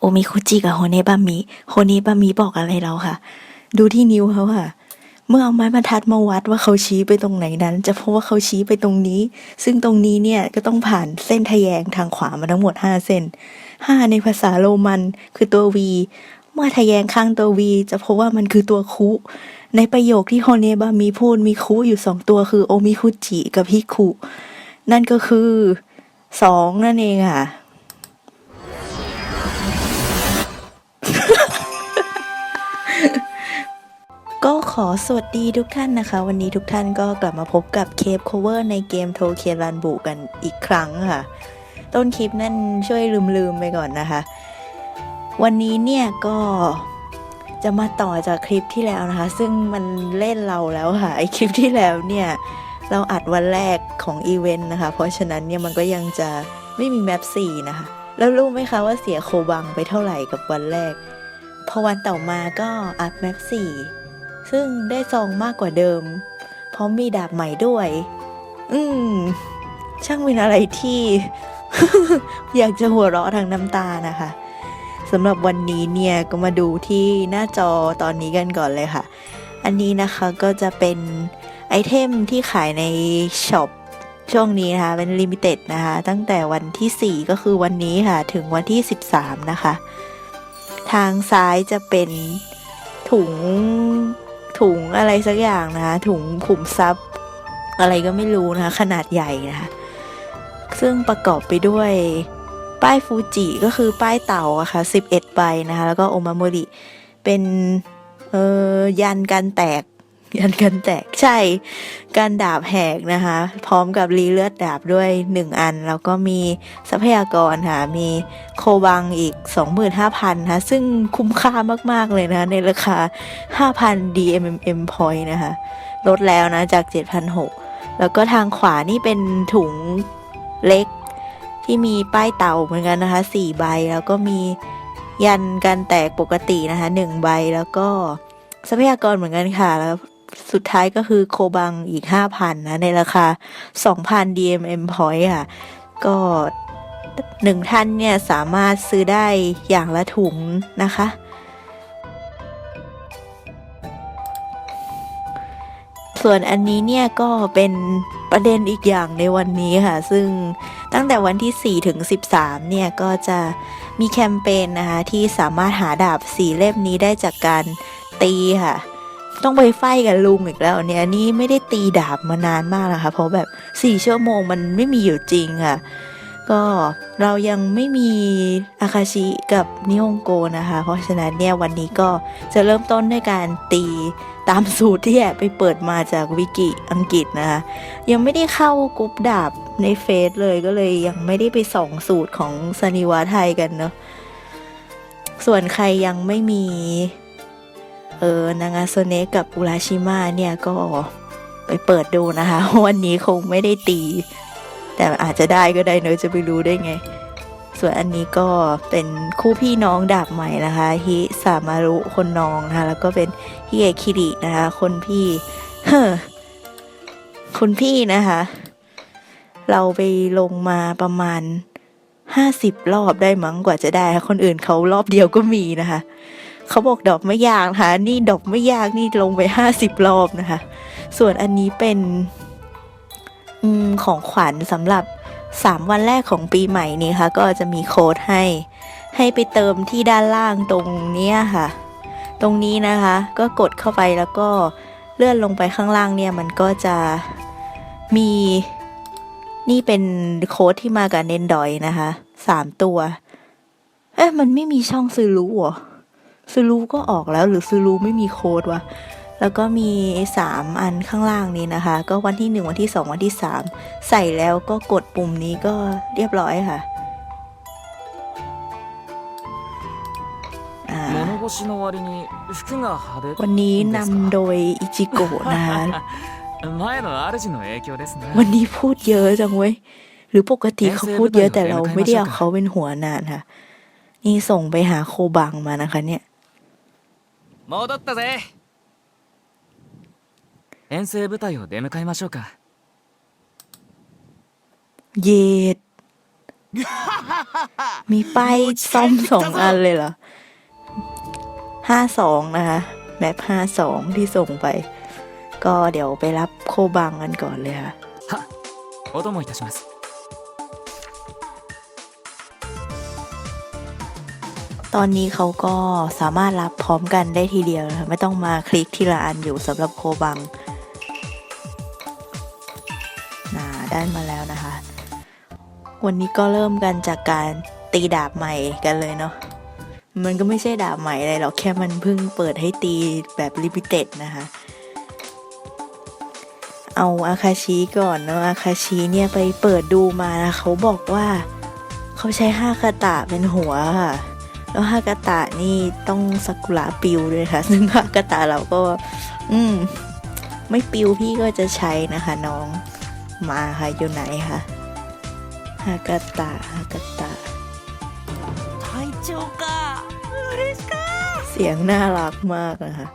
โอมิคุจิกับโฮเนบามิโฮเนบามิบอกอะไรเราค่ะ ดูที่นิ้วเขาค่ะ เมื่อเอาไม้บรรทัดมาวัดว่าเขาชี้ไปตรงไหนนั้น จะพบว่าเขาชี้ไปตรงนี้ ซึ่งตรงนี้เนี่ยก็ต้องผ่านเส้นทะแยงทางขวามาทั้งหมด 5 เส้น 5 ในภาษาโรมันคือตัว V เมื่อทะแยงข้างตัว V จะพบว่ามันคือตัวคุในประโยคที่โฮเนบามีพูดมีคุอยู่สองตัวคือโอมิคุจิกับฮิคุนั่นก็คือสองนั่นเองค่ะ ก็ขอสวัสดีทุกท่านนะคะ วันนี้ทุกท่านก็กลับมาพบกับเคป cover ในเกมโทเคียรันบุกันอีกครั้งค่ะ ต้นคลิปนั่นช่วยลืมๆไปก่อนนะคะ วันนี้เนี่ยก็จะมาต่อจากคลิปที่แล้วนะคะ ซึ่งมันเล่นเราแล้วค่ะไอคลิปที่แล้วเนี่ยเราอัดวันแรกของอีเวนต์นะคะ เพราะฉะนั้นเนี่ยมันก็ยังจะไม่มีแมป4นะคะ แล้วรู้ไหมคะว่าเสียโคบังไปเท่าไหร่กับวันแรก พอวันต่อมาก็อัพแมป4ซึ่งได้ซองมากกว่าเดิม เพราะมีดาบใหม่ด้วย อืม ช่างเป็นอะไรที่ อยากจะหัวเราะทางน้ำตานะคะสำหรับวันนี้เนี่ยก็มาดูที่หน้าจอตอนนี้กันก่อนเลยค่ะ อันนี้นะคะก็จะเป็นไอเทมที่ขายในช็อป ช่วงนี้นะคะเป็นลิมิเต็ดนะคะตั้งแต่วันที่ 4 ก็คือวันนี้ค่ะถึงวันที่ 13 นะคะ ทางซ้ายจะเป็นถุงถุงอะไรสักอย่างนะคะ ถุงขุมทรัพย์อะไรก็ไม่รู้นะคะ ขนาดใหญ่นะคะซึ่งประกอบไปด้วยป้ายฟูจิก็คือป้ายเต่าอะค่ะ11ใบนะคะ แล้วก็โอมาโมริเป็นเออยันกันแตก ยันกันแตกใช่การดาบแหกนะคะ พร้อมกับรีเลือดดาบด้วย 1 อัน แล้วก็มีทรัพยากรค่ะมีโคบังอีก 25,000นะคะซึ่งคุ้มค่ามาก ๆ เลยนะคะในราคา 5,000 DMMM point นะคะ ลดแล้วนะจาก 7,600 แล้วก็ทางขวานี่เป็นถุงเล็กที่มีป้ายเต่าเหมือนกันนะคะ 4 ใบแล้วก็มียันกันแตกปกตินะคะ 1 ใบแล้วก็ทรัพยากรเหมือนกันค่ะแล้ว สุดท้ายก็คือโคบังอีก 5,000 นะ ในราคา 2,000 DMM point ค่ะ ก็หนึ่งท่านเนี่ย สามารถซื้อได้อย่างละถุงนะคะ ส่วนอันนี้เนี่ย ก็เป็นประเด็นอีกอย่างในวันนี้ค่ะ ซึ่งตั้งแต่วันที่ 4 ถึง 13 เนี่ย ก็จะมีแคมเปญนะคะ ที่สามารถหาดาบสีเล่มนี้ได้จากการตีค่ะ ต้องไปไฟกับลุงอีกแล้วเนี่ยนี่ไม่ได้ตีดาบมานานมากนะคะ เพราะแบบ4ชั่วโมงมันไม่มีอยู่จริงค่ะ ก็เรายังไม่มีอาคาชิกับนิฮงโกนะคะ เพราะฉะนั้นเนี่ยวันนี้ก็จะเริ่มต้นด้วยการตีตามสูตรที่แอบไปเปิดมาจากวิกิอังกฤษนะคะ ยังไม่ได้เข้ากรุ๊ปดาบในเฟซเลยก็เลยยังไม่ได้ไปส่องสูตรของสนิวาไทยกันเนาะส่วนใครยังไม่มี เออนางาโซเนะกับอุราชิมะเนี่ยก็ไปเปิดดูนะคะ วันนี้คงไม่ได้ตี แต่อาจจะได้ก็ได้เนอะจะไปรู้ได้ไง ส่วนอันนี้ก็เป็นคู่พี่น้องดาบใหม่นะคะฮิสามารุคนน้องนะคะ แล้วก็เป็นฮิเอคิรินะคะ คนพี่เฮ้อคุณพี่นะคะ เราไปลงมาประมาณห้าสิบรอบได้มั้งกว่าจะได้ คนอื่นเขารอบเดียวก็มีนะคะ เขาบอกดอกไม่ยากนะคะนี่ดอกไม่ยากนี่ลงไปห้าสิบรอบนะคะ ส่วนอันนี้เป็นอของขวัญสำหรับ3วันแรกของปีใหม่นี้ค่ะ ก็จะมีโค้ดให้ ให้ไปเติมที่ด้านล่างตรงเนี้ยค่ะ ตรงนี้นะคะ ก็กดเข้าไปแล้วก็เลื่อนลงไปข้างล่างเนี่ยมันก็จะมีนี่เป็นโค้ดที่มากับเนนดอยนะคะสามตัว เอ๊ะมันไม่มีช่องซื้อรู้หรอ ซูรูก็ออกแล้วหรือซูรูไม่มีโค้ดวะแล้วก็มี 3 อันข้างล่างนี้นะคะ ก็วันที่ 1 วันที่ 2 วันที่ 3 ใส่แล้วก็กดปุ่มนี้ก็เรียบร้อยค่ะวันนี้นำโดยอิจิโกะนะควันนี้พูดเยอะจังเว้ย หรือปกติเขาพูดเยอะแต่เราไม่ได้เอาเขาเป็นหัวหน้าค่ะ นี่ส่งไปหาโคบังมานะคะเนี่ย 戻ったぜ遠征部隊を出迎えましょうか เยด มีป้ายซ่อมสองอันเลยเหรอห้าสองนะคะแมปห้าสองที่ส่งไป ก็เดี๋ยวไปรับโคบังกันก่อนเลยค่ะ お供いたします ตอนนี้เขาก็สามารถรับพร้อมกันได้ทีเดียวนะคะไม่ต้องมาคลิกทีละอันอยู่สำหรับโคบังน่าได้มาแล้วนะคะ วันนี้ก็เริ่มกันจากการตีดาบใหม่กันเลยเนาะมันก็ไม่ใช่ดาบใหม่อะไรหรอกแค่มันเพิ่งเปิดให้ตีแบบลิมิเต็ดนะคะเอาอาคาชิก่อนเนาะอาคาชิเนี่ยไปเปิดดูมานะเขาบอกว่า เขาใช้ห้ากาตะเป็นหัวค่ะ แล้วฮากาตะนี่ต้องซากุระปิวเลยค่ะ ซึ่งฮากาตะเราก็ อืม ไม่ปิวพี่ก็จะใช้นะคะน้องมาค่ะอยู่ไหนคะฮากาตะฮากาตะไทโะเสียงน่ารักมากนะคะ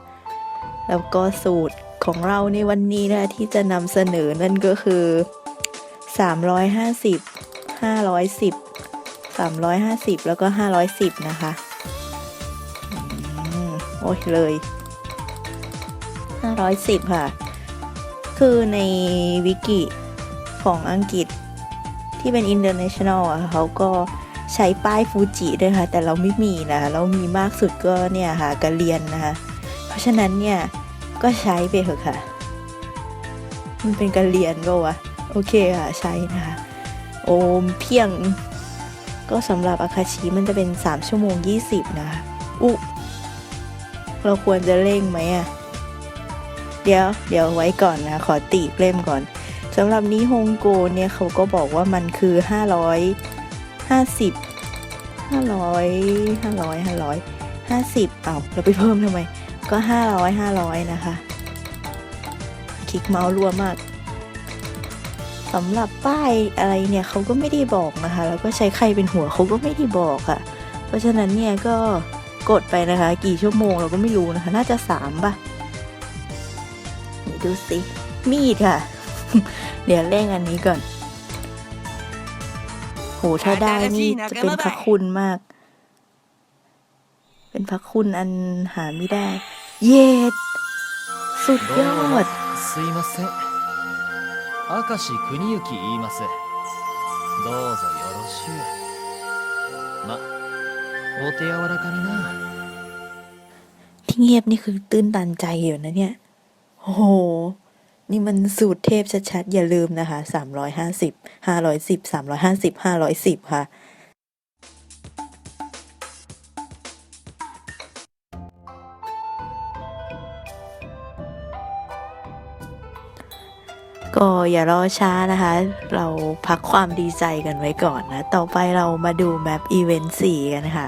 แล้วก็สูตรของเราในวันนี้นะที่จะนำเสนอนั่นก็คือ 350 510 350 แล้วก็ 510 นะคะอโอ้ยเลย 510 ค่ะ คือในวิกิของอังกฤษที่เป็น international อะค่ะเขาก็ใช้ป้ายฟูจิด้วยค่ะ แต่เราไม่มีนะ เรามีมากสุดก็เนี่ยค่ะกะเรียนนะคะ เพราะฉะนั้นเนี่ย ก็ใช้ไปเถอะค่ะ มันเป็นการเรียนก็วะ โอเคค่ะ ใช้นะคะ โอมเพียง ก็สำหรับอาคาชิมันจะเป็น 3 ชั่วโมง 20 นะคะอุเราควรจะเร่งไหมอะเดี๋ยวเดี๋ยวไว้ก่อนนะ ขอตีเล่มก่อนสำหรับนิฮงโกเนี่ยเขาก็บอกว่ามันคือ 550 500 500 500 50เอาเราไปเพิ่มทำไม ก็ห้าร้อยห้าร้อยนะคะ คลิกเมาส์รัวมาก สำหรับป้ายอะไรเนี่ยเขาก็ไม่ได้บอกนะคะ แล้วก็ใช้ใครเป็นหัวเขาก็ไม่ได้บอกค่ะ เพราะฉะนั้นเนี่ยก็กดไปนะคะ กี่ชั่วโมงเราก็ไม่รู้นะคะ น่าจะสามป่ะดูสิ มีดค่ะ เดี๋ยวเร่งอันนี้ก่อน โห ถ้าได้นี่จะเป็นพระคุณมาก เป็นพระคุณอันหาไม่ได้ เย็ด สุดยอด 明石国行言いますどうぞよろしゅうまお手柔らかにな ที่เงียบนี่คือตื้นตันใจอยู่นะเนี่ย โอ้โห นี่มันสูตรเทพชัดๆ อย่าลืมนะคะ 350 510 350 510 ค่ะ ก็อย่ารอช้านะคะ เราพักความดีใจกันไว้ก่อนนะ ต่อไปเรามาดูแมปอีเวนต์4กันค่ะ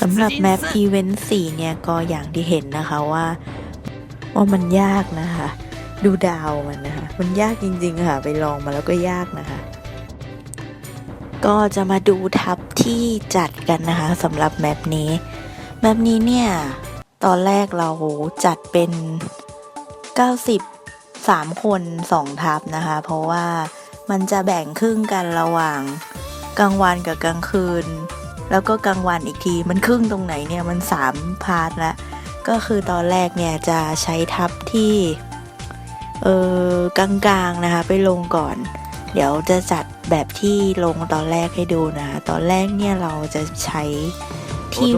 สำหรับแมปอีเวนต์4เนี่ยก็อย่างที่เห็นนะคะว่าว่ามันยากนะคะ ดูดาวมันนะคะ มันยากจริงๆค่ะ ไปลองมาแล้วก็ยากนะคะ ก็จะมาดูทับที่จัดกันนะคะสำหรับแมปนี้ แมปนี้เนี่ย ตอนแรกเราจัดเป็น 90 3 คน 2 ทับนะคะ เพราะว่ามันจะแบ่งครึ่งกันระหว่างกลางวันกับกลางคืน แล้วก็กลางวันอีกทีมันครึ่งตรงไหนเนี่ยมันสามพาร์ทละก็คือตอนแรกเนี่ยจะใช้ทับที่เออกลางๆนะคะไปลงก่อน เดี๋ยวจะจัด แบบที่ลงตอนแรกให้ดูนะคะตอนแรกเนี่ยเราจะใช้ทีม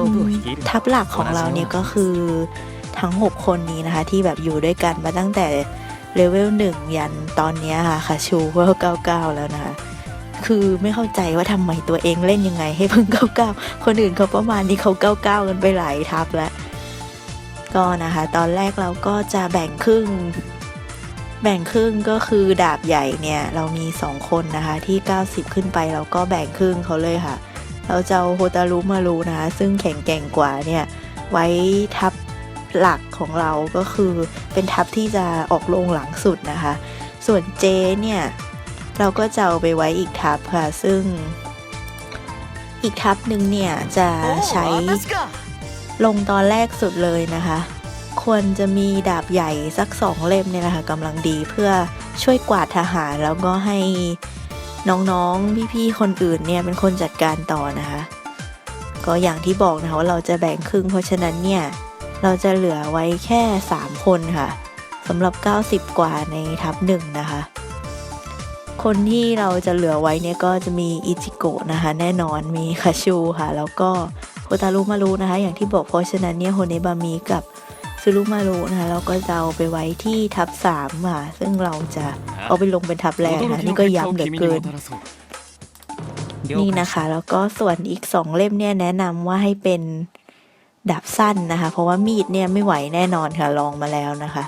ทับหลักของเราเนี่ยก็คือทั้ง 6 คนนี้นะคะ ที่แบบอยู่ด้วยกันมาตั้งแต่เลเวล1 ยันตอนเนี้ยค่ะคาชูเวล99 แล้วนะคะ คือไม่เข้าใจว่าทำไมตัวเองเล่นยังไงให้เพิ่ง 99 คนอื่นเขาประมาณนี้เขา 99 กันไปหลายทับแล้ว ก็นะคะ ตอนแรกเราก็จะแบ่งครึ่ง แบ่งครึ่งก็คือดาบใหญ่เนี่ย เรามี 2 คนนะคะที่ 90 ขึ้นไปเราก็แบ่งครึ่งเขาเลยค่ะ เราจะเอาโฮตารุมารูนะะซึ่งแข็งแก่งกว่าเนี่ย ไว้ทับหลักของเราก็คือเป็นทับที่จะออกลงหลังสุดนะคะ ส่วนเจเนี่ย เราก็จะเอาไปไว้อีกทับค่ะ ซึ่ง อีกทับหนึ่งเนี่ย จะใช้ลงตอนแรกสุดเลยนะคะ ควรจะมีดาบใหญ่สักสองเล่มเนี่ยนะคะกำลังดีเพื่อช่วยกวาดทหารแล้วก็ให้น้องๆพี่ๆคนอื่นเนี่ยเป็นคนจัดการต่อนะคะ ก็อย่างที่บอกนะคะว่าเราจะแบ่งครึ่งเพราะฉะนั้นเนี่ยเราจะเหลือไว้แค่ 3 คนค่ะสำหรับ 90 กว่าในทัพหนึ่งนะคะ คนที่เราจะเหลือไว้เนี่ยก็จะมีอิจิโกะนะคะ แน่นอนมีคาชูค่ะ แล้วก็โคตารุมารุนะคะ อย่างที่บอกเพราะฉะนั้นเนี่ยโฮเนบามิกับ ซูรุมารุนะคะเราก็จะเอาไปไว้ที่ทับสามค่ะ ซึ่งเราจะเอาไปลงเป็นทับแรกนะนี่ก็ย้ำเหลือเกิน นี่นะคะ แล้วก็ส่วนอีกสองเล่มเนี่ยแนะนำว่าให้เป็นดาบสั้นนะคะ เพราะว่ามีดเนี่ยไม่ไหวแน่นอนค่ะลองมาแล้วนะคะ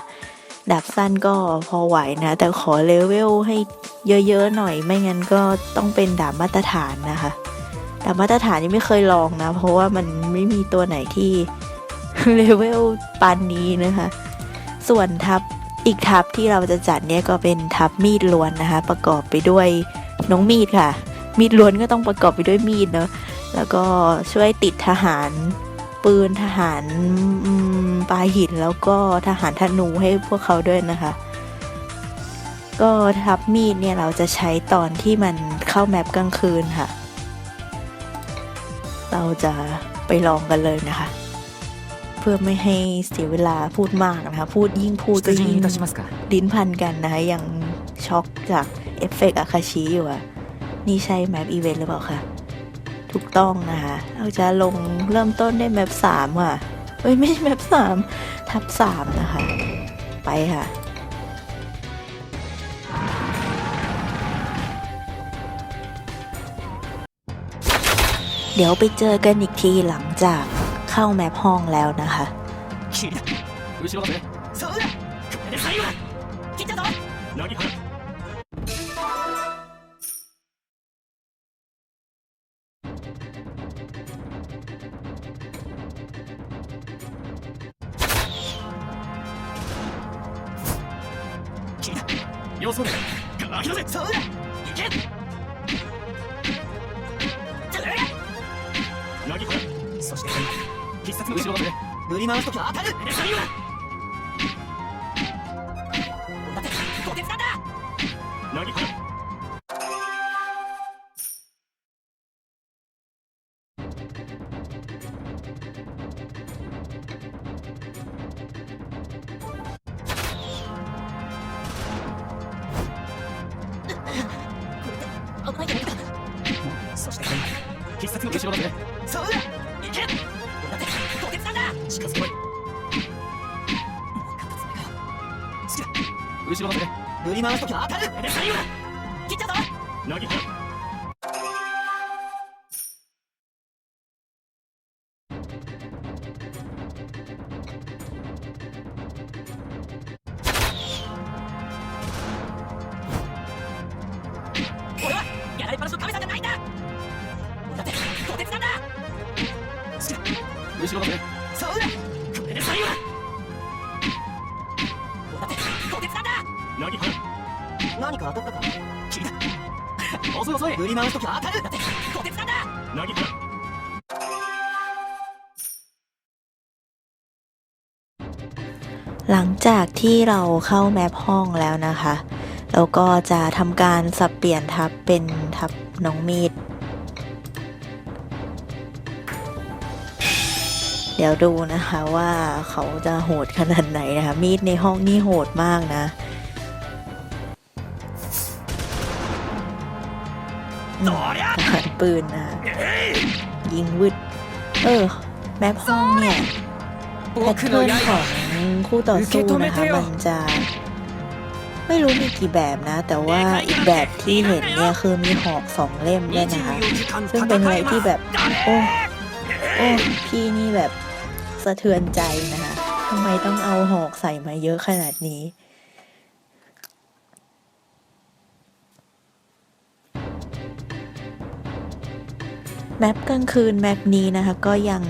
ดาบสั้นก็พอไหวนะ แต่ขอเลเวลให้เยอะๆหน่อยไม่งั้นก็ต้องเป็นดาบมาตรฐานนะคะ ดาบมาตรฐานนี่ไม่เคยลองนะ เพราะว่ามันไม่มีตัวไหนที่ เลเวลปานนี้นะคะ ส่วนทัพอีกทัพที่เราจะจัดเนี่ยก็เป็นทัพมีดล้วนนะคะ ประกอบไปด้วยน้องมีดค่ะ มีดล้วนก็ต้องประกอบไปด้วยมีดเนาะแล้วก็ช่วยติดทหารปืนทหารปลาหินแล้วก็ทหารธนูให้พวกเขาด้วยนะคะ ก็ทับมีดเนี่ยเราจะใช้ตอนที่มันเข้าแมปกลางคืนค่ะ เราจะไปลองกันเลยนะคะ พื่อไม่ให้เสียเวลาพูดมากนะคะ พูดยิ่งพูดก็ยิ่งดิ้นพันกันนะคะยังช็อกจากเอฟเฟกต์อาคาชิอยู่อะนี่ใช่แมปอีเวนต์หรือเปล่าคะถูกต้องนะคะเราจะลงเริ่มต้นได้แมปสามค่ะเอ้ยไม่ใช่แมปสามทับสามนะคะ ไปค่ะเดี๋ยวไปเจอกันอีกทีหลังจาก เข้าแมปห้องแล้วนะคะ 必殺の後ろだぜそうだ。行け。俺だってこてつなんだ近づけ。まいもう片爪かよ好きだ後ろだぜ振り回すときは当たるこれで最後だ切ったぞ何派遅い遅い振り回すときは当たるだってこてつなんだ何派 หลังจากที่เราเข้าแมปห้องแล้วนะคะ เราก็จะทำการสับเปลี่ยนทับเป็นทับน้องมีด เดี๋ยวดูนะคะว่าเขาจะโหดขนาดไหนนะคะ มีดในห้องนี่โหดมากนะ ทหารปืนนะยิงวึด เออ แมพห้องเนี่ยแพทเทิร์นของคู่ต่อสู้นะคะมันจะ ไม่รู้มีกี่แบบนะ แต่ว่าอีกแบบที่เห็นเนี่ยคือมีหอกสองเล่มด้วยนะคะ ซึ่งเป็นอะไรที่แบบ โอ้โอ้พี่นี่แบบสะเทือนใจนะคะทำไมต้องเอาหอกใส่มาเยอะขนาดนี้ แมปกลางคืนแมปนี้นะคะ ก็ยัง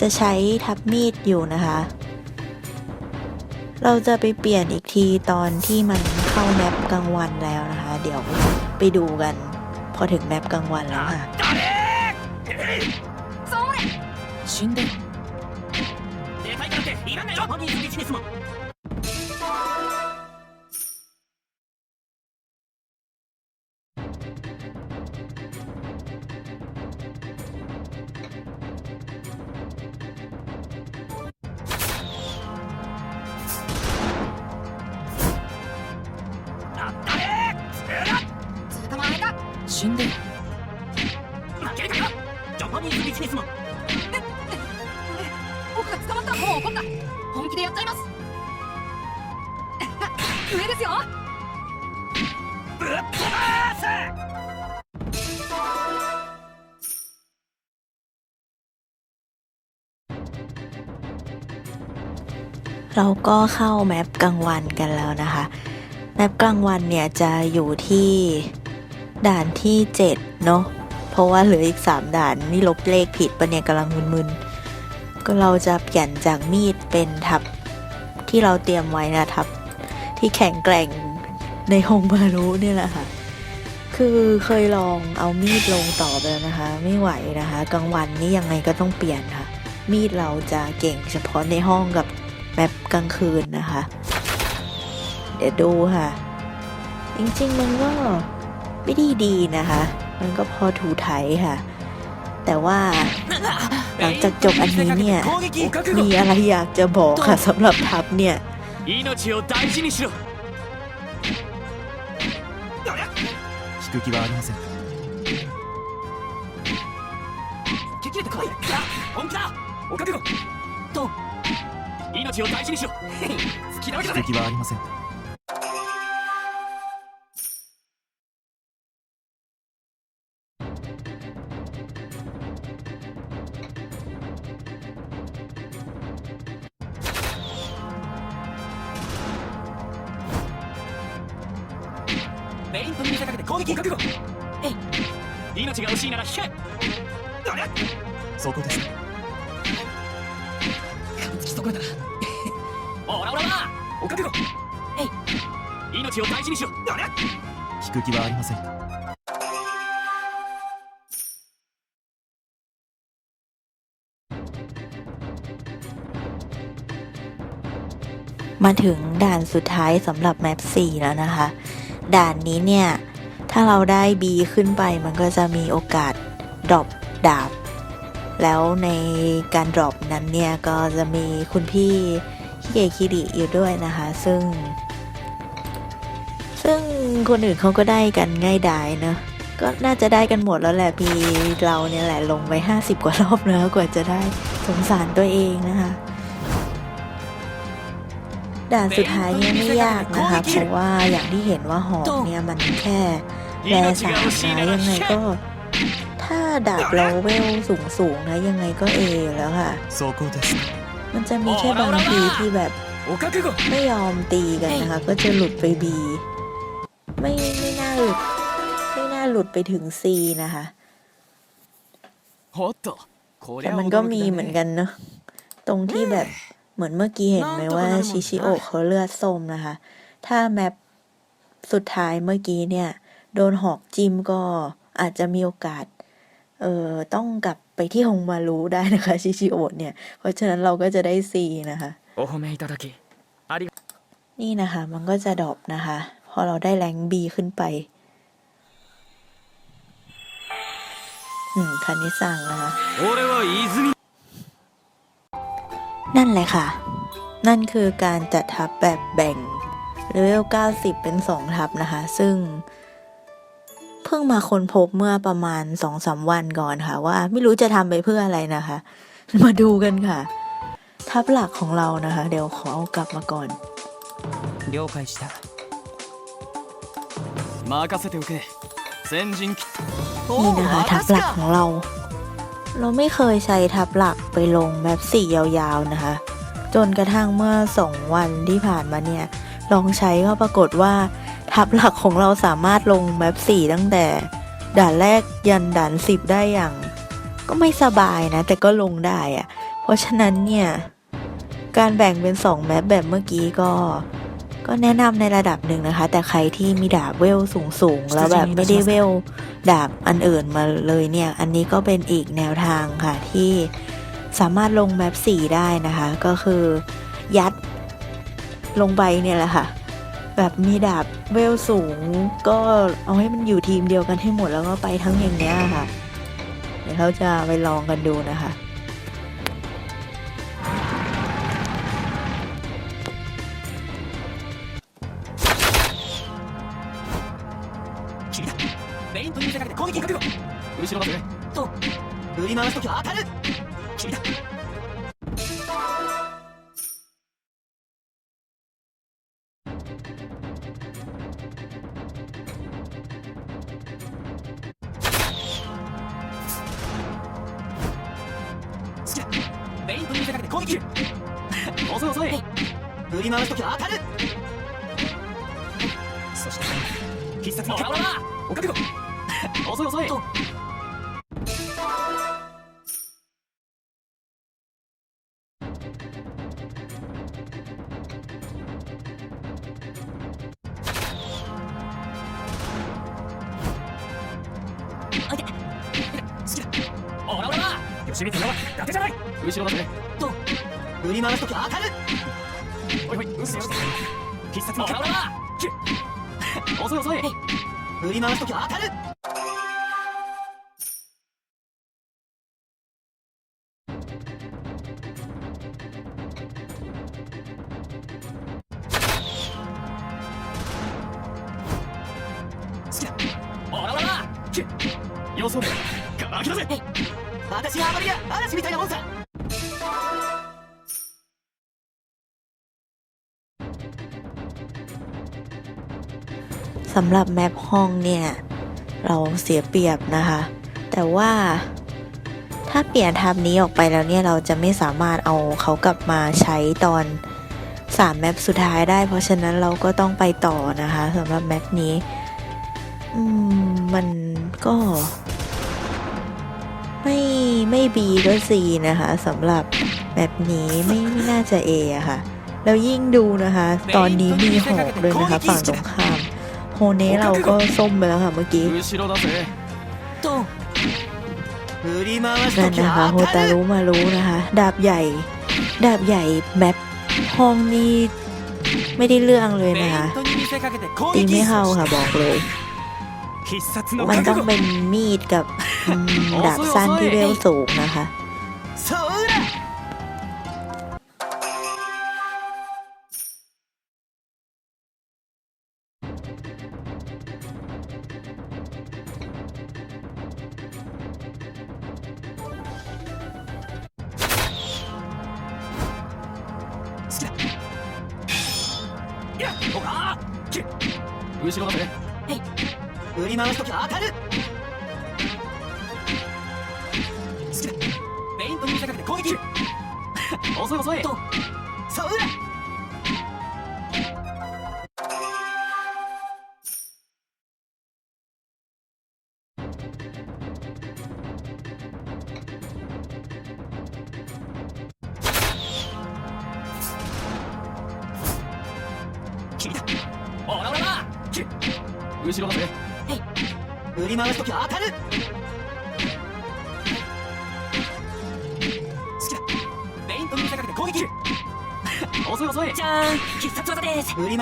จะใช้ทับมีดอยู่นะคะ เราจะไปเปลี่ยนอีกทีตอนที่มันเข้าแมปกลางวันแล้วนะคะ เดี๋ยวไปดูกัน พอถึงแมปกลางวันแล้วค่ะ 死んでで 死んでる負けるかよジャパニーズビジネスマン僕が捕まったらもう怒った本気でやっちゃいます上ですよぶっ飛ばすเราก็เข้าแมปกลางวันกันแล้วนะคะ แมปกลางวันเนี่ยจะอยู่ที่ ด่านที่ 7 เนาะเพราะว่าเหลืออีก 3 ด่าน นี่ลบเลขผิดปะเนี่ยกำลังมึนๆ ก็เราจะเปลี่ยนจากมีดเป็นทับที่เราเตรียมไว้นะทับ ที่แข็งแกร่งในฮงมารุเนี่ยแหละค่ะ คือเคยลองเอามีดลงต่อไปแล้วนะคะ ไม่ไหวนะคะกลางวันนี่ยังไงก็ต้องเปลี่ยนค่ะ มีดเราจะเก่งเฉพาะในห้องกับแมปกลางคืนนะคะ เดี๋ยวดูค่ะ จริงๆมันก็ ไม่ดีดีนะคะ มันก็พอถูไถค่ะ แต่ว่าหลังจากจบอันนี้เนี่ย มีอะไรอยากจะบอกค่ะสำหรับทัพเนี่ย 命を大事にしろ引く気はありません 吹き切れてこい本気だお覚悟と命を大事にしろ好きなわけだ引く気はありませんメインと見せかけて攻撃覚悟えい命が惜しいなら引けそこです突き損ねたオラオラだお覚悟命を大事にしろ引く気はありません มาถึงด่านสุดท้ายสำหรับแมป4แล้วนะคะ ด่านนี้เนี่ย ถ้าเราได้ B ขึ้นไปมันก็จะมีโอกาสดรอปดาบ แล้วในการดรอปนั้นเนี่ย ก็จะมีคุณพี่คิเกคิริอยู่ด้วยนะคะ ซึ่ง ซึ่งคนอื่นเขาก็ได้กันง่ายดายเนะก็น่าจะได้กันหมดแล้วแหละพีเราเนี่ยแหละลงไป 50 กว่ารอบแล้วกว่าจะได้สงสารตัวเองนะคะ ด่านสุดท้ายเนี่ยไม่ยากนะคะเพราะว่าอย่างที่เห็นว่าหอกเนี่ยมันแค่แร่สามนะยังไงก็ ถ้าดาบเราเวลสูงสูงนะยังไงก็เอแล้วค่ะ มันจะมีแค่บางทีที่แบบไม่ยอมตีกันนะคะ ก็จะหลุดไปบีไม่ไม่น่าหลุดไม่น่าหลุดไปถึงซีนะคะแต่มันก็มีเหมือนกันเนาะตรงที่แบบ เหมือนเมื่อกี้เห็นไหมว่าชิชิโอเขาเลือดส้มนะคะ ถ้าแมปสุดท้ายเมื่อกี้เนี่ย โดนหอกจิมก็อาจจะมีโอกาส เอ่อ ต้องกลับไปที่ฮงมารู้ได้นะคะ ชิชิโอเนี่ย เพราะฉะนั้นเราก็จะได้ซีนะคะโอ้ไม่ตะกี้นี่นะคะ มันก็จะดอปนะคะ พอเราได้แรงบีขึ้นไป อืมคันนี้สั่งนะคะ นั่นแหละค่ะ นั่นคือการจัดทัพแบบแบ่งเลเวล 90 เป็น 2 ทัพนะคะ ซึ่ง เพิ่งมาค้นพบเมื่อประมาณ 2-3 วันก่อนค่ะ ว่าไม่รู้จะทำไปเพื่ออะไรนะคะ มาดูกันค่ะ ทัพหลักของเรานะคะ เดี๋ยวขอเอากลับมาก่อน 了解した任せておけ先陣切っ นี่นะคะทับหลักของเรา เราไม่เคยใช้ทับหลักไปลงแมปสี่ยาวๆนะคะ จนกระทั่งเมื่อสองวันที่ผ่านมาเนี่ย ลองใช้ก็ปรากฏว่า ทับหลักของเราสามารถลงแมปสี่ตั้งแต่ ด่านแรกยันด่านสิบได้อย่าง ก็ไม่สบายนะ แต่ก็ลงได้อะเพราะฉะนั้นเนี่ย การแบ่งเป็นสองแมปแบบเมื่อกี้ก็ ก็แนะนำในระดับหนึ่งนะคะ แต่ใครที่มีดาบเวลสูงๆแล้วแบบไม่ได้เวลดาบอันอื่นมาเลยเนี่ย อันนี้ก็เป็นอีกแนวทางค่ะ ที่สามารถลงแมป4ได้นะคะ ก็คือยัดลงไปเนี่ยแหละค่ะ แบบมีดาบเวลสูง ก็เอาให้มันอยู่ทีมเดียวกันให้หมดแล้วก็ไปทั้งอย่างเนี้ยค่ะ เดี๋ยวเราจะไปลองกันดูนะคะ 後ろだぜと振り回す時は当たる。君だ。好きだ。フェイントに見せかけて攻撃遅い遅い振り回す時は当たる。おいおいうんせよ必殺のほらほら遅い遅い。振り回す時は当たる สำหรับแมปห้องเนี่ย เราเสียเปรียบนะคะ แต่ว่าถ้าเปลี่ยนทับนี้ออกไปแล้วเนี่ย เราจะไม่สามารถเอาเขากลับมาใช้ตอน3แมปสุดท้ายได้ เพราะฉะนั้นเราก็ต้องไปต่อนะคะสำหรับแมปนี้มันก็ ไม่ไม่ B ก็ C นะคะสำหรับแมปนี้ไม่ไม่น่าจะ A อะค่ะ แล้วยิ่งดูนะคะ ตอนนี้มีหอกเลยนะคะ ฝั่งตรงข้าม โฮเน่เราก็ส้มไปแล้วค่ะเมื่อกี้นั่นนะคะโฮตารุมารู้นะคะ ดาบใหญ่ ดาบใหญ่แมปห้องนี้ไม่ได้เรื่องเลยนะคะตีไม่เข้าค่ะบอกเลย มันต้องเป็นมีดกับดาบสั้นที่เร็วสูงนะคะ いやほら後ろだぜ振り回す時は当たる。好きだ。フェイントに見せかけて攻撃 遅い遅い。と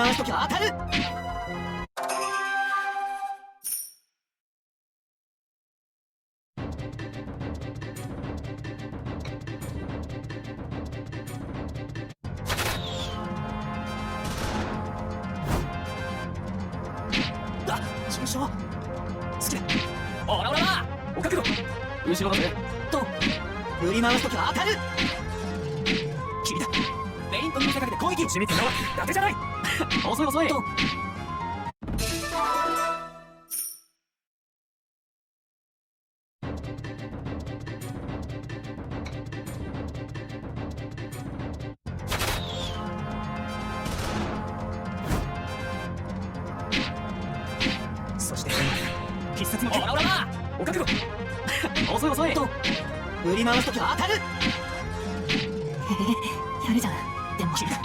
回すときは当たる。君だ。インと見せかけて攻撃。しみってのは伊達じゃない。遅い遅い。と。そして必殺のほらほらお覚悟。遅い遅い。と振り回す時は当たる。やるじゃんでも君だ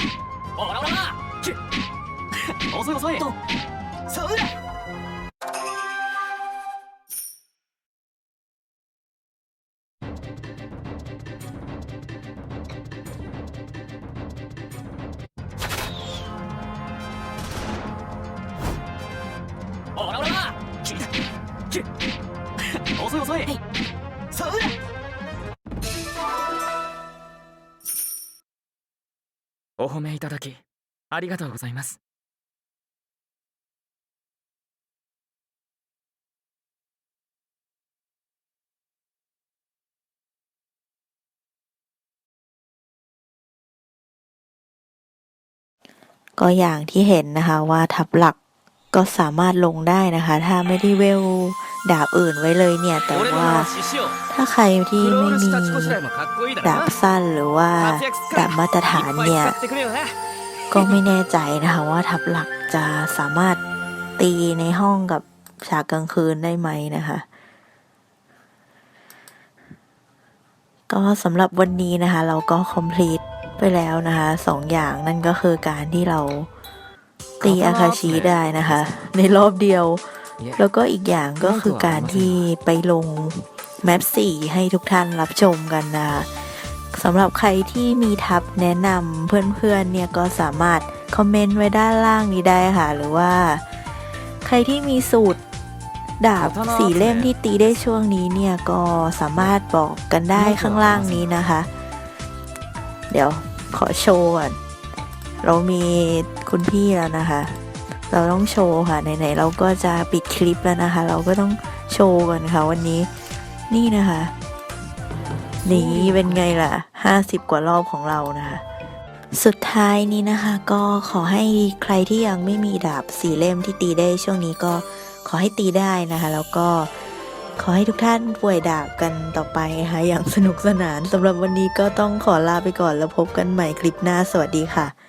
ほらほら遅い遅い。と。そうだ。お、お褒めいただきありがとうございます。 ก็อย่างที่เห็นนะคะว่าทับหลักก็สามารถลงได้นะคะ ถ้าไม่ได้เวลดาบอื่นไว้เลยเนี่ย แต่ว่าถ้าใครที่ไม่มีดาบสั้นหรือว่าดาบมาตรฐานเนี่ย ก็ไม่แน่ใจนะคะว่าทับหลักจะสามารถตีในห้องกับฉากกลางคืนได้ไหมนะคะ ก็สำหรับวันนี้นะคะ เราก็คอมพลีท ไปแล้วนะคะสองอย่างนั่นก็คือการที่เราตีอาคาชิได้นะคะ ในรอบเดียวいえแล้วก็อีกอย่างก็คือการที่ไปลงแมปสี่ให้ทุกท่านรับชมกันนะคะสำหรับใครที่มีทับแนะนำเพื่อนๆเนี่ยก็สามารถคอมเมนต์ไว้ด้านล่างนี้ได้ค่ะ หรือว่า ใครที่มีสูตรดาบสี่เล่มที่ตีได้ช่วงนี้เนี่ยก็สามารถบอกกันได้ข้างล่างนี้นะคะ เดี๋ยว ขอโชว์ก่อนเรามีคุณพี่แล้วนะคะ เราต้องโชว์ค่ะไหนๆเราก็จะปิดคลิปแล้วนะคะ เราก็ต้องโชว์กันค่ะวันนี้นี่นะคะ นี่เป็นไงล่ะห้าสิบกว่ารอบของเรานะคะ สุดท้ายนี้นะคะก็ขอให้ใครที่ยังไม่มีดาบสี่เล่มที่ตีได้ช่วงนี้ก็ขอให้ตีได้นะคะ แล้วก็ ขอให้ทุกท่านป่วยดาบกันต่อไปค่ะอย่างสนุกสนานสำหรับวันนี้ก็ต้องขอลาไปก่อนแล้วพบกันใหม่คลิปหน้าสวัสดีค่ะ